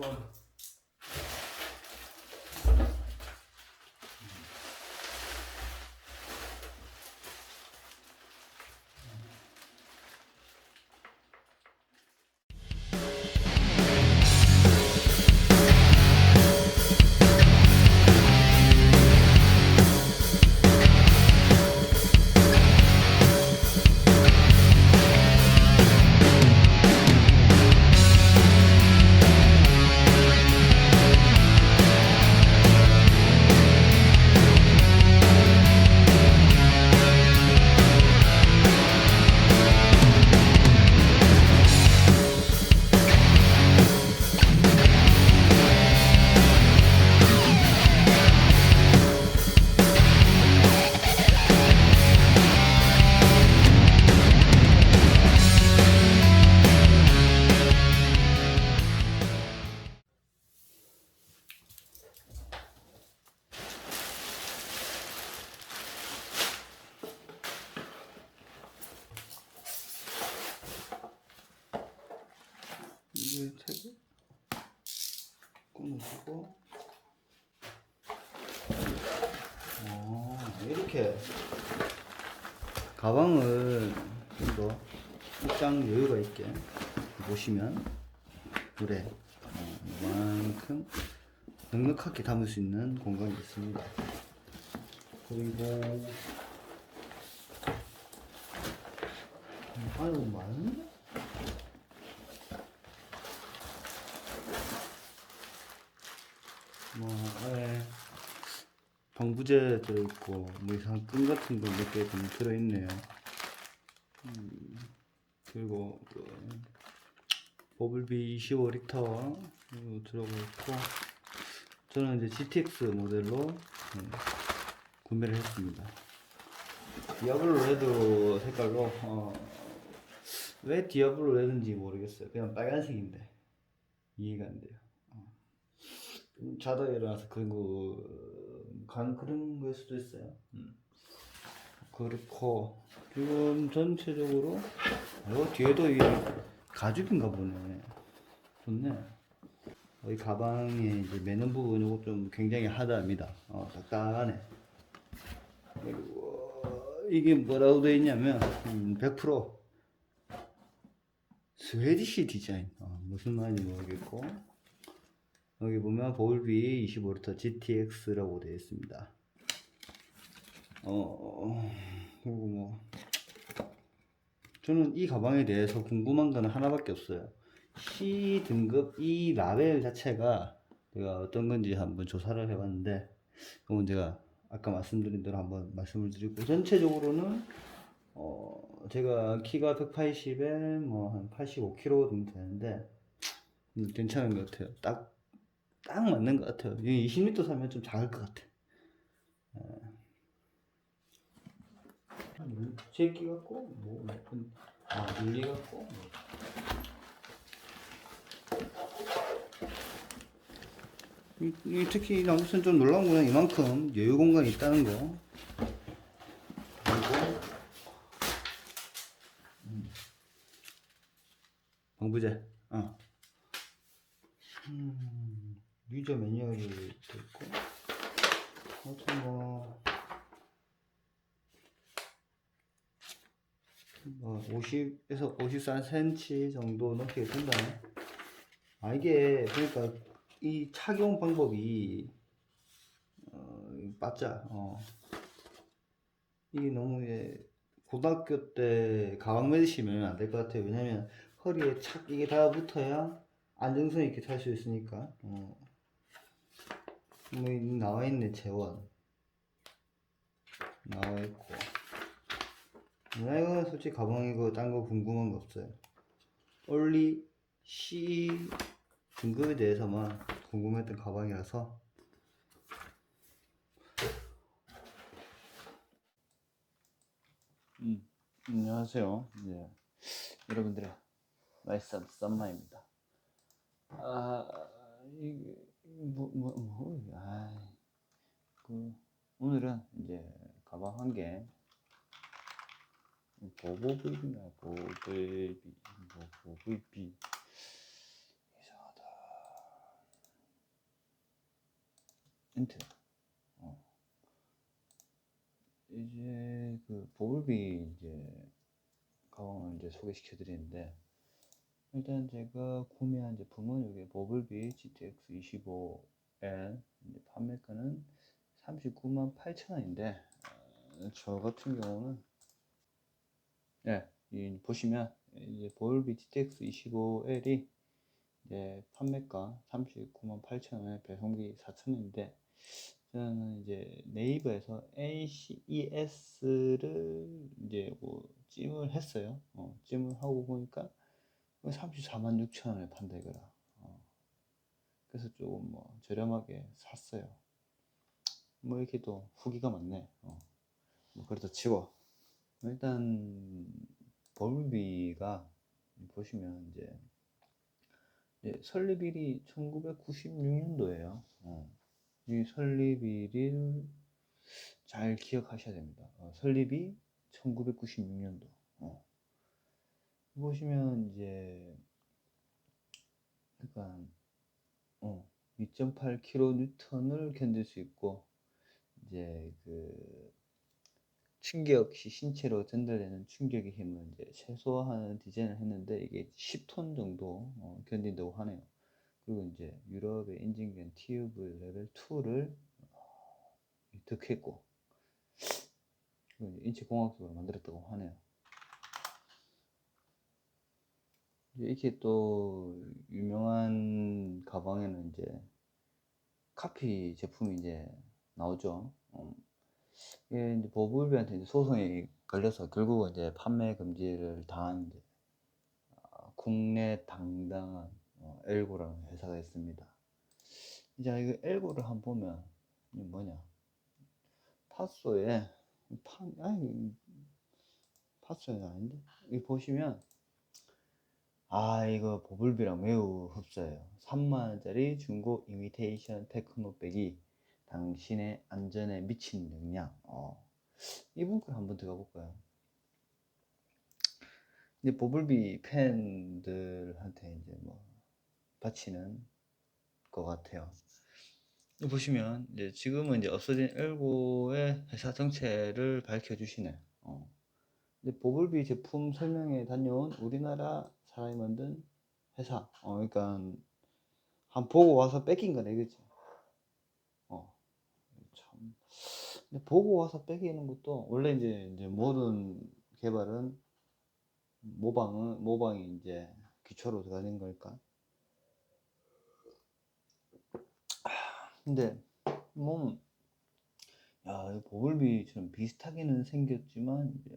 우 이렇게 가방을 좀 더 입장 여유가 있게 보시면 물에 어, 이만큼 넉넉하게 담을 수 있는 공간이 있습니다. 그리고 음, 아유 많은데? 뭐 안에 방부제 들어있고 뭐 이상 끈 같은 거 몇 개 좀 들어있네요. 음, 그리고 그 버블비 25리터 들어가 있고 저는 이제 GTX 모델로 음, 구매를 했습니다. 디아블로 레드 색깔로 어, 왜 디아블로 레드인지 모르겠어요. 그냥 빨간색인데 이해가 안 돼요. 음, 자다 일어나서 거, 간 그런 걸 수도 있어요. 음. 그렇고, 지금 전체적으로, 어, 뒤에도 이 가죽인가 보네. 좋네. 이 가방에 이제 매는 부분 이거 좀 굉장히 하다합니다. 어, 딱딱하네. 그리고, 이게 뭐라고 되어 있냐면, 음, 100% 스웨디시 디자인. 어, 무슨 말인지 모르겠고. 여기 보면 볼비 25V GTX라고 되어 있습니다. 어, 그리고 뭐, 저는 이 가방에 대해서 궁금한 거는 하나밖에 없어요. C 등급 이 라벨 자체가 제가 어떤 건지 한번 조사를 해봤는데, 그건 제가 아까 말씀드린 대로 한번 말씀을 드리고, 전체적으로는, 어, 제가 키가 180에 뭐 한 85kg 정도 되는데, 음, 괜찮은 것 같아요. 딱 딱 맞는 것 같아요. 이 20m 사면 좀 작을 것 같아. 제끼 같고 뭐 무슨 아 물리 같고 뭐. 이, 이 특히 아무튼 좀 놀라운 거는 이만큼 여유 공간이 있다는 거. 그리고 음. 방부제. 어. 음, 유저 매뉴얼이 있고, 아무튼 뭐, 뭐 50에서 54cm 정도 넘게 된다네. 아 이게 그러니까 이 착용 방법이 어, 맞자. 어. 이게 너무 예, 고등학교 때 가방 매시면 안 될 것 같아요. 왜냐면 허리에 착 이게 다 붙어야 안정성 있게 탈 수 있으니까. 어. 뭐 이- 나와 있네 재원 나와 있고. 나 이거는 솔직히 가방이고 딴 거 궁금한 거 없어요. only C 등급에 대해서만 궁금했던 가방이라서. 음, 안녕하세요. 예. 여러분들의 말씀 썸마입니다. 아, 이게 뭐 뭐 뭐, 아, 그 오늘은 이제 가방 한 개 보보비비나 보글비 뭐 보글비 이상하다 엔트 어. 이제 그 보글비 이제 가방을 이제 소개시켜 드리는데 일단 제가 구매한 제품은 이게 버블비 GTX 25L 이제 판매가는 39만 8천 원인데 어, 저 같은 경우는 네, 이 보시면 이제 버블비 GTX 25L이 이제 판매가 39만 8천 원에 배송비 4천 원인데 저는 이제 네이버에서 ACES를 이제 뭐 찜을 했어요. 어, 찜을 하고 보니까 34만 6천 원에 이거라. 어. 그래서 조금 뭐 저렴하게 샀어요. 뭐 이렇게 또 후기가 많네. 어. 뭐 그래도 치고 일단 버블비가 보시면 이제, 이제 설립일이 1996년도예요. 어. 이 설립일을 잘 기억하셔야 됩니다. 어, 설립이 1996년도. 어. 보시면 이제 그러니까 어, 2.8kN을 견딜 수 있고 이제 그 충격 시 신체로 전달되는 충격의 힘을 이제 최소화하는 디자인을 했는데 이게 10톤 정도 어, 견딘다고 하네요. 그리고 이제 유럽의 인증된 TUV 레벨 2를 어, 득했고 그리고 이제 인체 공학적으로 만들었다고 하네요. 이렇게 또 유명한 가방에는 이제 카피 제품이 이제 나오죠. 어, 이게 이제 버블비한테 이제 소송이 걸려서 결국은 이제 판매 금지를 당한 이제 어, 국내 당당한 어, 엘고라는 회사가 있습니다. 이제 이거 엘고를 한번 보면 뭐냐? 파소에 판 아니 파소가 아닌데? 이 보시면 아 이거 보블비랑 매우 흡사해요. 3만원짜리 중고 이미테이션 테크노백이 당신의 안전에 미친 영향 어. 이분 걸 한번 들어가 볼까요 이제 보블비 팬들한테 이제 뭐 바치는 것 같아요 보시면 이제 지금은 이제 없어진 엘고의 회사 정체를 밝혀주시네 어. 이제 보블비 제품 설명에 다녀온 우리나라 사람이 만든 회사. 어, 그러니까 한 보고 와서 뺏긴 거네, 그지? 근데 보고 와서 뺏기는 것도 원래 이제 이제 모든 개발은 모방은 모방이 이제 기초로 들어가는 걸까? 근데 뭐 야, 보글비처럼 비슷하게는 생겼지만 이제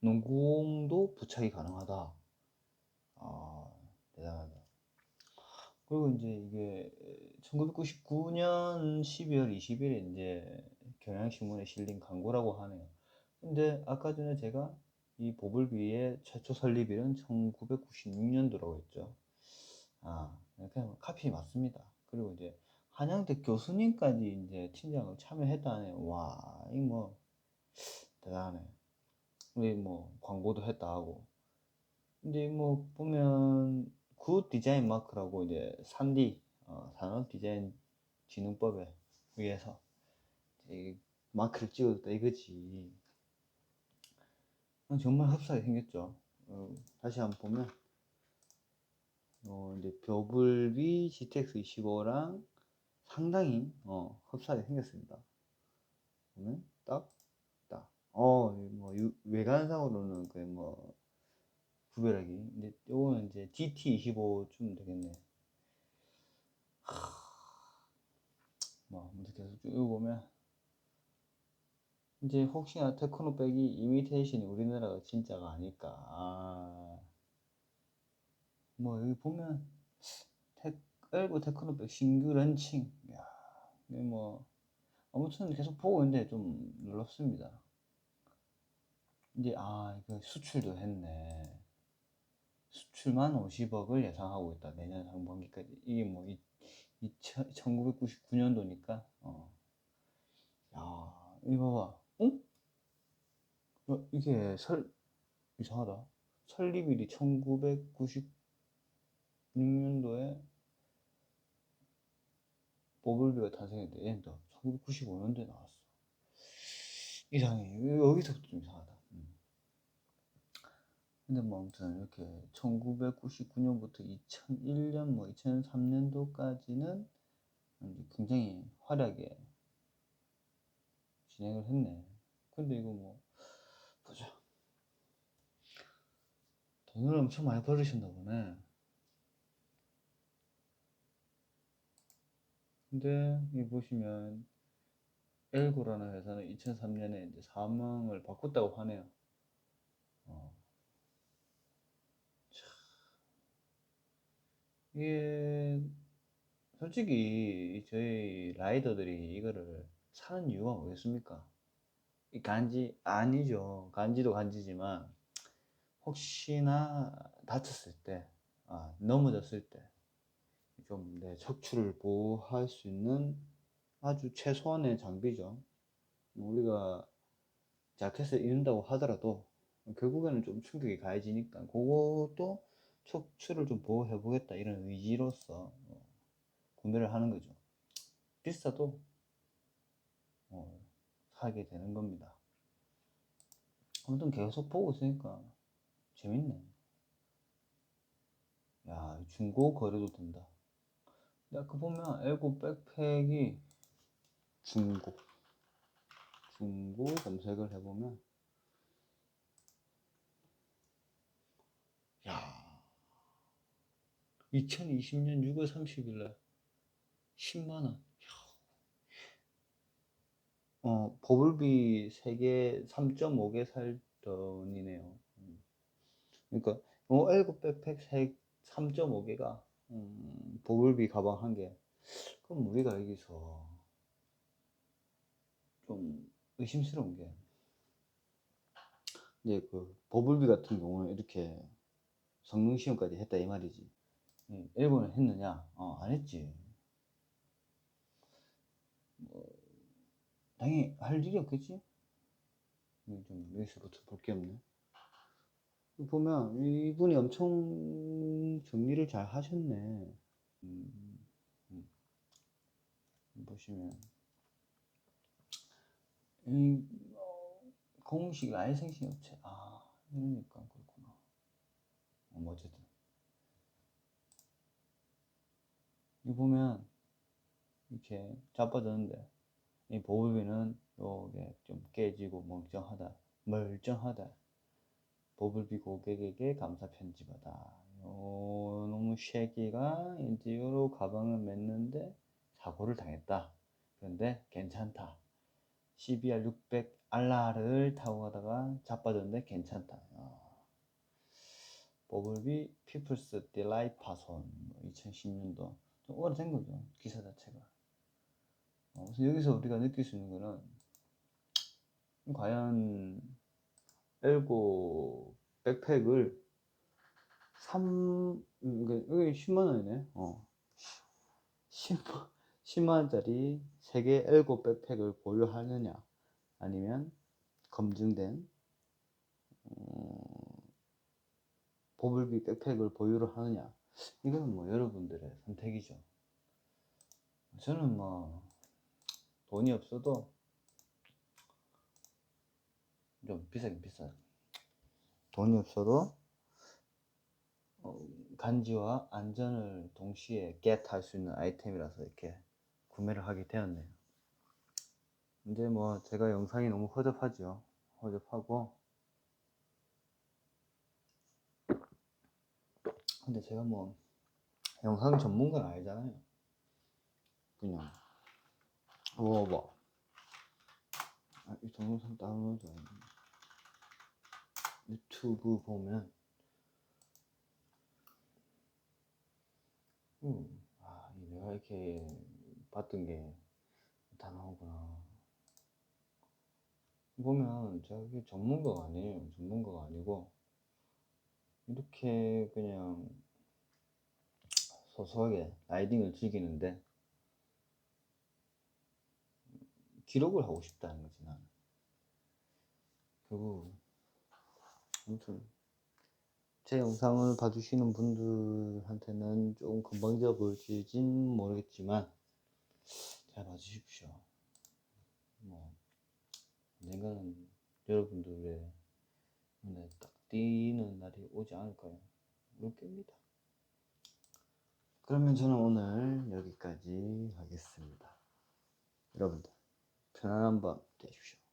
농구공도 부착이 가능하다. 아, 대단하다. 그리고 이제 이게 1999년 12월 20일에 이제 경향신문에 실린 광고라고 하네요. 근데 아까 전에 제가 이 보블비의 최초 설립일은 1996년도라고 했죠. 아, 그냥 카피 맞습니다. 그리고 이제 한양대 교수님까지 이제 팀장을 참여했다네. 와, 이 뭐 대단하네. 우리 뭐 광고도 했다 하고 이제 뭐 보면 굿 디자인 마크라고 이제 3D 어, 산업 디자인 진흥법에 의해서 이 마크를 찍어줬다 이거지. 정말 흡사하게 생겼죠. 어, 다시 한번 보면 어, 이제 벼블비 GTX 25랑 상당히 어, 흡사하게 생겼습니다. 보면 딱, 딱. 어, 뭐 외관상으로는 거의 뭐 구별하기. 근데 요거는 이제 GT25 주면 되겠네. 뭐, 아무튼 계속 쭉 보면. 이제 혹시나 테크노백이 이미테이션이 우리나라가 진짜가 아닐까. 아. 뭐, 여기 보면, 테, 엘고 테크노백 신규 런칭. 야, 뭐, 아무튼 계속 보고 있는데 좀 놀랍습니다. 이제, 아, 이거 수출도 했네. 수출만 50억을 예상하고 있다. 내년 상반기까지. 이게 뭐 1999년도니까 어. 야, 이거 봐봐. 응? 어, 이게 설 이상하다. 설립일이 1996년도에 보블비가 탄생했대. 얘는 또 1995년도에 나왔어. 이상해. 여기서부터 좀 이상하다. 음. 근데 뭐 아무튼 이렇게 1999년부터 2001년 뭐 2003년도까지는 굉장히 화려하게 진행을 했네. 근데 이거 뭐 보자. 돈을 엄청 많이 벌으셨나 보네. 근데 이 보시면 엘고라는 회사는 2003년에 이제 사망을 바꿨다고 하네요. 어. 참. 이게 솔직히 저희 라이더들이 이거를 사는 이유가 뭐겠습니까? 이 간지 아니죠. 간지도 간지지만 혹시나 다쳤을 때, 아, 넘어졌을 때 좀 내 척추를 보호할 수 있는 아주 최소한의 장비죠. 우리가 자켓을 입는다고 하더라도 결국에는 좀 충격이 가해지니까 그것도 척추를 좀 보호해 보겠다 이런 의지로서 어, 구매를 하는 거죠. 비싸도 어, 사게 되는 겁니다. 아무튼 계속 보고 있으니까 재밌네. 야, 중고 거래도 된다. 근데 아까 보면 에고 백팩이 중고 중고 검색을 해보면 야 2020년 6월 30일 날 10만 원 어 버블비 3개 3.5개 살 돈이네요 음. 그러니까 어 에고 백팩 3.5개가 음, 버블비 가방 한 개. 그럼 우리가 여기서 좀 의심스러운 게 이제 그 버블비 같은 경우는 이렇게 성능 시험까지 했다 이 말이지. 예, 일본은 했느냐? 어, 안 했지. 뭐, 당연히 할 일이 없겠지? 좀 여기서부터 볼 게 없네. 보면 이분이 엄청 정리를 잘 하셨네. 음, 음. 보시면 이 어, 공식 라이센싱 업체 아 이러니까 그렇구나. 어, 뭐 어쨌든 이 보면 이렇게 자빠졌는데 이 보호비는 요게 좀 깨지고 멀쩡하다 멀쩡하다 보블비 고객에게 감사 편지받아. 요 놈의 쉐기가 이제 요로 가방을 맸는데 사고를 당했다. 그런데 괜찮다. CBR 600 알라를 타고 가다가 자빠졌는데 괜찮다. 어. 보블비 피플스 딜라이 파손 2010년도 좀 오래된 거죠 기사 자체가. 어, 그래서 여기서 우리가 느낄 수 있는 거는 과연 엘고 백팩을 3 음, 여기 10만 원이네. 어. 10만 10만 원짜리 세계 엘고 백팩을 보유하느냐 아니면 검증된 어, 보블비 백팩을 보유를 하느냐 이건 뭐 여러분들의 선택이죠. 저는 뭐 돈이 없어도 좀 비싸긴 비싸요. 돈이 없어도 어, 간지와 안전을 동시에 겟할 수 있는 아이템이라서 이렇게 구매를 하게 되었네요. 이제 뭐 제가 영상이 너무 허접하죠. 허접하고 근데 제가 뭐 영상 전문가는 아니잖아요. 그냥 뭐 뭐. 아, 이 동영상 다운로드 안 돼. 유튜브 보면 음, 아, 내가 이렇게 봤던 게 다 나오구나. 보면 이게 전문가가 아니에요. 전문가가 아니고 이렇게 그냥 소소하게 라이딩을 즐기는데 기록을 하고 싶다는 거지 나는. 결국 아무튼 제 영상을 봐주시는 분들한테는 조금 건방져 보일지는 모르겠지만 잘 봐주십시오. 뭐 언젠가는 여러분들의 눈에 딱 띄는 날이 오지 않을까요? 올 겁니다. 그러면 저는 오늘 여기까지 하겠습니다. 여러분들 편안한 밤 되십시오.